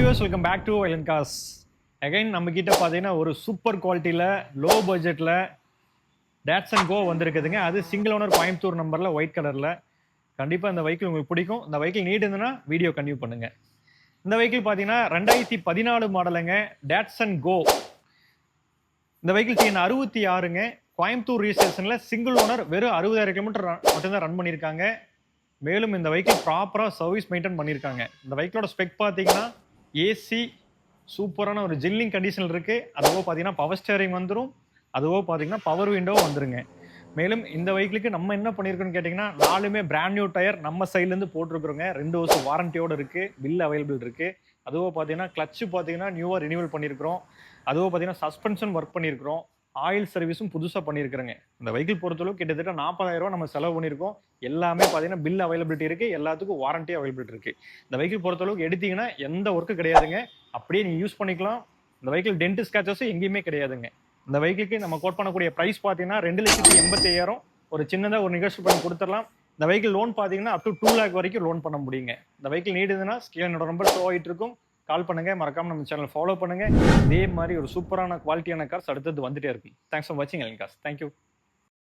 Views welcome back to வயலன் cos again நம்ம கிட்ட பார்த்தீங்கன்னா ஒரு சூப்பர் குவாலிட்டியில் லோ பட்ஜெட்டில் டேட்ஸ் அண்ட் கோ வந்திருக்குதுங்க. அது சிங்கிள் ஓனர் கோயம்புத்தூர் நம்பரில் ஒயிட் கலரில் கண்டிப்பாக இந்த வெஹிக்கிள் உங்களுக்கு பிடிக்கும். இந்த வெஹிக்கிள் நீட் இருந்ததுன்னா வீடியோ கன்டினியூ பண்ணுங்கள் இந்த வெஹிக்கிள் பார்த்தீங்கன்னா ரெண்டாயிரத்தி பதினாலு மாடலுங்க டேட்ஸ் அண்ட் கோ இந்த வெஹிக்கிள் டிஎன் அறுபத்தி ஆறுங்க. கோயம்புத்தூர் ரீஸ்டேஷனில் சிங்கிள் ஓனர் வெறும் அறுபதாயிரம் கிலோமீட்டர் மட்டும்தான் ரன் பண்ணியிருக்காங்க. மேலும் இந்த வெஹிக்கிள் ப்ராப்பராக சர்வீஸ் மெயின்டைன் பண்ணியிருக்காங்க. இந்த வெஹிக்கிளோட ஸ்பெக் பார்த்தீங்கன்னா ஏசி சூப்பரான ஒரு ஜில்லிங் கண்டிஷனில் இருக்குது அதுவோ பார்த்தீங்கன்னா பவர் ஸ்டேரிங் வந்துடும் அதுவோ பார்த்தீங்கன்னா பவர் விண்டோ வந்துருங்க. மேலும் இந்த வெஹிக்கிளுக்கு நம்ம என்ன பண்ணியிருக்கோம்னு கேட்டிங்கன்னா நாலுமே பிராண்ட் நியூ டயர் நம்ம சைட்லேருந்து போட்டிருக்கிறோங்க. ரெண்டு வருஷம் வாரண்டியோடு இருக்குது பில் அவைலபிள் இருக்குது அதுவோ பார்த்தீங்கன்னா கிளச்சு பார்த்தீங்கன்னா நியூவாக ரினியூவல் பண்ணியிருக்கிறோம் அதுவோ பார்த்தீங்கன்னா சஸ்பென்ஷன் ஒர்க் பண்ணியிருக்கிறோம் ஆயில் சர்வீஸும் புதுசாக பண்ணியிருக்கிறேங்க. இந்த வெஹிக்கிள் பொறுத்தளவு கிட்டத்தட்ட நாற்பதாயிரம் ரூபா நம்ம செலவு பண்ணியிருக்கோம். எல்லாமே பார்த்தீங்கன்னா பில் அவைலபிலிட்டி இருக்குது எல்லாத்துக்கும் வாரண்டி அவைலபிலிட்டி இருக்குது இந்த வெஹிக்கிள் பொறுத்தளவுக்கு எடுத்தீங்கன்னா எந்த ஒர்க்கு கிடையாதுங்க. அப்படியே நீங்கள் யூஸ் பண்ணிக்கலாம். இந்த வெஹிக்கிள் டென்ட் ஸ்கேச்சஸும் எங்கேயுமே கிடையாதுங்க. இந்த வெஹிக்கிளுக்கு நம்ம கோட் பண்ணக்கூடிய ப்ரைஸ் பார்த்தீங்கன்னா ரெண்டு லட்சத்தி எண்பத்தையாயிரம். ஒரு சின்னதாக ஒரு நிகழ்ச்சி பண்ணி கொடுத்துடலாம். இந்த வெஹிக்கிள் லோன் பார்த்தீங்கன்னா அப் டு டூ லேக் வரைக்கும் லோன் பண்ண முடியுங்க. இந்த வெஹிக்கிள் நீடுதுன்னா ஸ்கேனோட நம்பர் ஷோ ஆகிட்டு இருக்கும். கால் பண்ணுங்கள் மறக்காம நம்ம சேனல் ஃபாலோ பண்ணுங்கள் இதே மாதிரி ஒரு சூப்பரான குவாலிட்டியான கார்ஸ் அடுத்தது வந்துட்டே இருக்கும். தேங்க்ஸ் ஃபார் வாட்சிங் எலின் காஸ் தேங்க்யூ